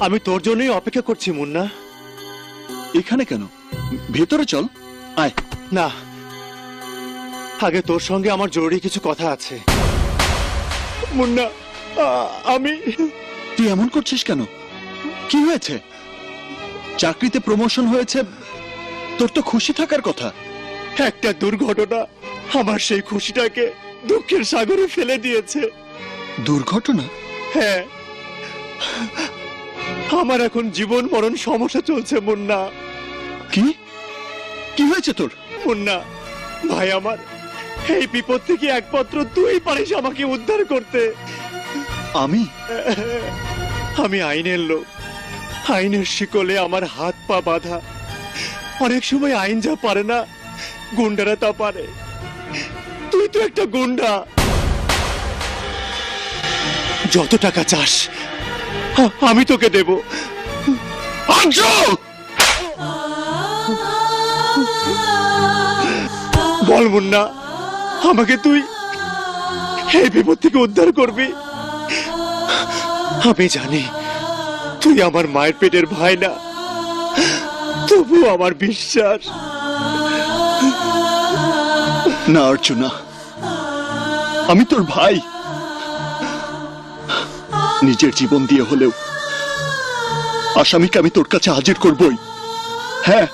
আমি তোর জন্যই অপেক্ষা করছি মুন্না। এখানে কেন? ভেতরে চল। আয়। না। আগে তোর সঙ্গে আমার জরুরি কিছু কথা আছে। মুন্না আমি তুই এমন করছিস কেন? কি হয়েছে? চাকরিতে প্রমোশন হয়েছে তোর তো খুশি থাকার কথা। একটা দুর্ঘটনা আমার সেই খুশিটাকে দুঃখের সাগরে ফেলে দিয়েছে। দুর্ঘটনা? হ্যাঁ। আমার এখন জীবন মরণ সমস্যা চলছে মুন্না। কি? কি হয়েছে তোর? মুন্না ভাই আমার এই বিপদ থেকে একমাত্র তুই পারিস আমাকে উদ্ধার করতে। আমি? আমি আইনের লোক। আইনের শিকলে আমার হাত পা বাঁধা। অনেক সময় আইন যা পারে না গুন্ডারা তা পারে। তুই তো একটা গুন্ডা। যত টাকা চাস আমি তোকে দেব। বল মুন্না, আমাকে তুই এই বিপদ থেকে উদ্ধার করবি। আমি জানি তুই আমার মায়ের পেটের ভাই না তবু আমার বিশ্বাস। না, অর্চনা, আমি তোর ভাই। নিজের জীবন দিয়ে হলেও আসামিকে আমি তোর কাছে হাজির করবই। হ্যাঁ?